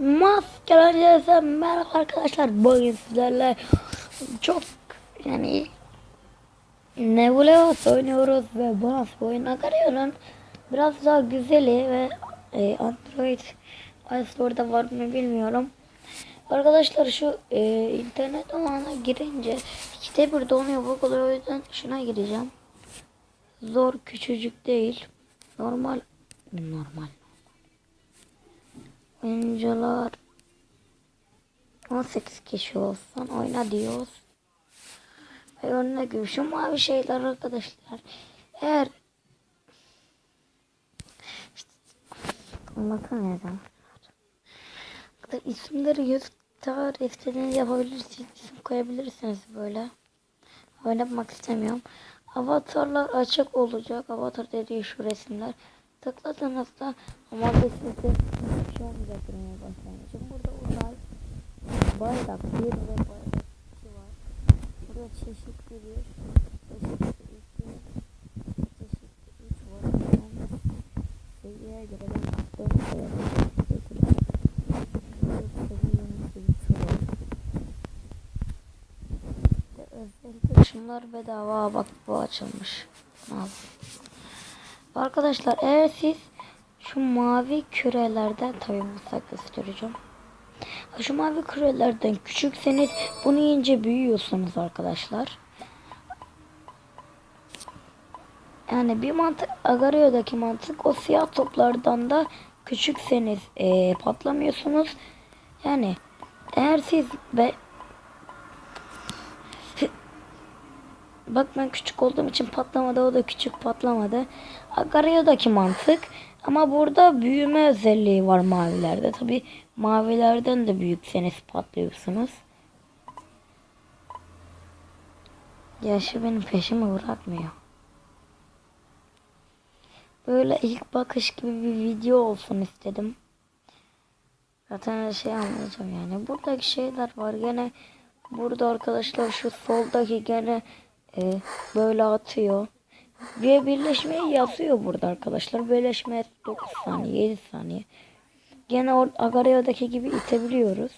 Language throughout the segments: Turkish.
Maskelerce merhaba arkadaşlar. Bugün sizlerle çok yani Nebuleos oynuyoruz ve bu nasıl bir oyun Agaryon'un biraz daha güzeli ve e, Android iStore'da var mı bilmiyorum. Arkadaşlar şu e, internet alana girince ikide bir donuyor bu oluyor o yüzden şuna gireceğim. Zor küçücük değil. Normal normal. Oyuncular 18 kişi olsun oyna diyoruz. Ve örnek gibi şu mavi şeyler arkadaşlar. Eğer işte, anlatamıyorum. Arkadaşlar isimleri tarih istediğiniz yapabilirsiniz. İsim koyabilirsiniz böyle. Oynatmak istemiyorum. Avatarlar açık olacak. Avatar dediği şu resimler. Tıkladığınızda ama sizde şey olmayacak durmaya başlayınca. Burada uzay, bayrak, bir ve bayrak iki var. Burada çeşitli bir, çeşitli iki, çeşitli üç var. Yani seviyeye göre ben attığım sayarım. Şunlar bedava bak bu açılmış. Al. Arkadaşlar eğer siz şu mavi kürelerden tabii mutlaka göstereceğim. Şu mavi kürelerden küçükseniz bunu yiyince büyüyorsunuz arkadaşlar. Yani bir mantık Agario'daki mantık o siyah toplardan da küçükseniz ee, patlamıyorsunuz. Yani eğer siz be Bak ben küçük olduğum için patlamadı. O da küçük patlamadı. Agario'daki mantık. Ama burada büyüme özelliği var mavilerde. Tabi mavilerden de büyükseniz patlıyorsunuz. Yaşı benim peşimi bırakmıyor. Böyle ilk bakış gibi bir video olsun istedim. Zaten her şeyi anlayacağım yani. Buradaki şeyler var. Gene burada arkadaşlar şu soldaki gene e, böyle atıyor. Ve birleşmeyi yazıyor burada arkadaşlar. Birleşme 9 saniye 7 saniye. Gene o Agario'daki gibi itebiliyoruz.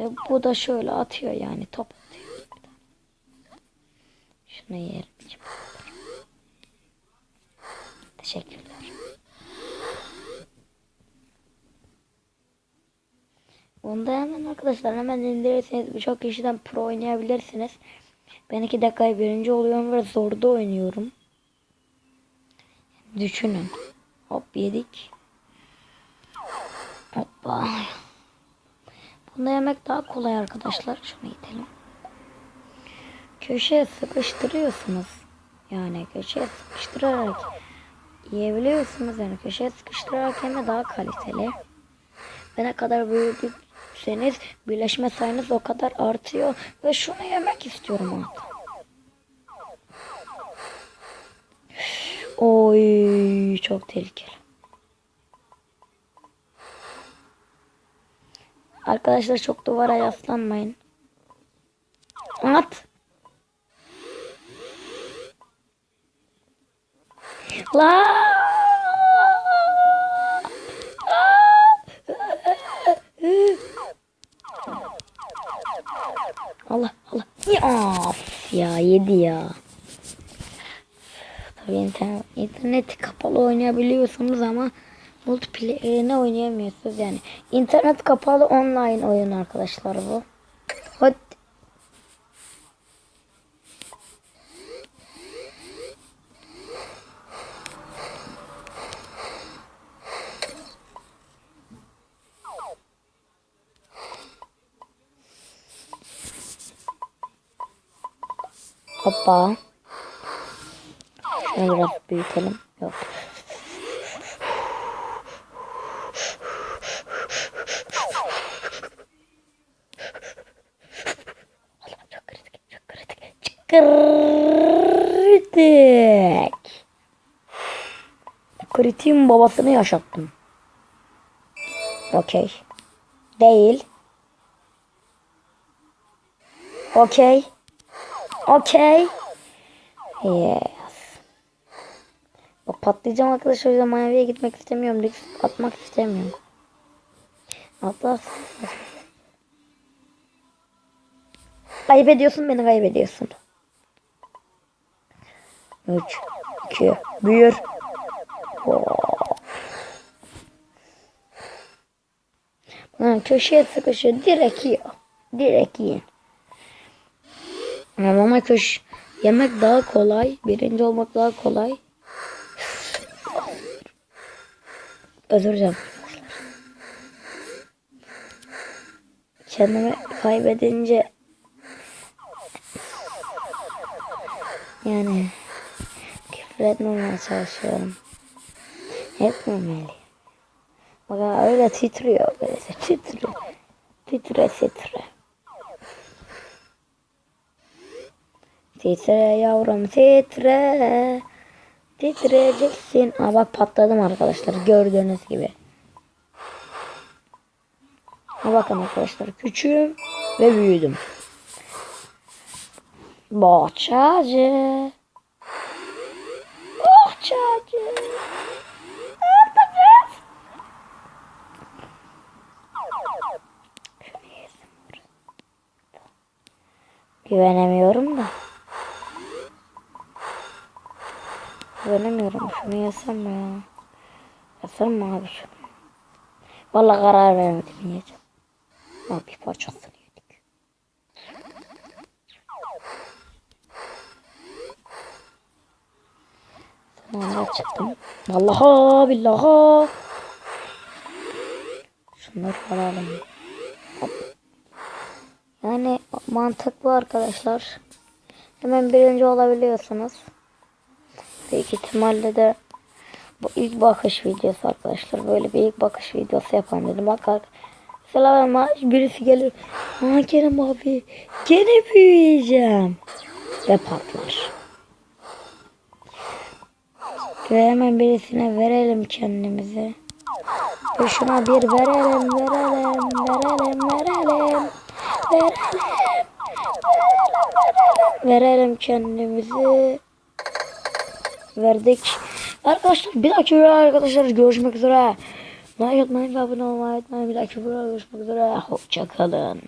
Ve bu da şöyle atıyor yani top atıyor. Şunu yerim. Teşekkürler. Onda hemen arkadaşlar hemen indirirseniz birçok kişiden pro oynayabilirsiniz. Ben iki dakikaya birinci oluyorum ve zorda oynuyorum. Düşünün. Hop yedik. Hoppa. Bunda yemek daha kolay arkadaşlar. Şunu itelim. Köşeye sıkıştırıyorsunuz. Yani köşeye sıkıştırarak yiyebiliyorsunuz. Yani köşeye sıkıştırarak yeme daha kaliteli. Ve ne kadar büyüdüyseniz birleşme sayınız o kadar artıyor. Ve şunu yemek istiyorum artık. Oy çok tehlikeli. Arkadaşlar çok duvara yaslanmayın. At. La. Ya, of ya yedi ya. Tabii internet, interneti kapalı oynayabiliyorsunuz ama multiplayer'ini oynayamıyorsunuz yani. İnternet kapalı online oyun arkadaşlar bu. Hoppa. Şunu biraz büyütelim. Yok. Çok kritik, çok kritik. Kritik. Kritiğin babasını yaşattım. Okey. Değil. Okey. Okey. Yes. Bak patlayacağım arkadaşlar o yüzden maviye gitmek istemiyorum. Risk atmak istemiyorum. Atla. Kaybediyorsun beni kaybediyorsun. 3 2 1 Lan köşeye sıkışıyor. Direkt yiyor. Direkt yiyin. Ama ama köş yemek daha kolay. Birinci olmak daha kolay. Özür dilerim. Kendimi kaybedince yani küfür etmemeye çalışıyorum. Etmemeliyim. Bak öyle titriyor böyle titre. Titre titre. Titre yavrum titre. Titreyeceksin. Aa bak patladım arkadaşlar gördüğünüz gibi. Ha bakın arkadaşlar küçüğüm ve büyüdüm. Bohçacı. Bohçacı. Güvenemiyorum da. Güvenemiyorum. Şunu yesem mi ya? Yesem mi abi şunu? Vallahi karar vermedim yiyeceğim. Ama bir parçasını yedik. Sonra çıktım. Vallahi billahi. Şunları alalım. Hop. Yani mantıklı arkadaşlar. Hemen birinci olabiliyorsunuz. Büyük ihtimalle de bu ilk bakış videosu arkadaşlar. Böyle bir ilk bakış videosu yapalım dedim. Bak mesela ama birisi gelir. Aa Kerem abi gene büyüyeceğim. Ve patlar. Ve hemen birisine verelim kendimizi. Ve şuna bir verelim, verelim, verelim, verelim. Verelim. Verelim kendimizi. Verdik. Arkadaşlar bir dahaki videoda arkadaşlar görüşmek üzere. Like atmayı ve abone olmayı unutmayın. Bir dahaki videoda görüşmek üzere. Hoşçakalın.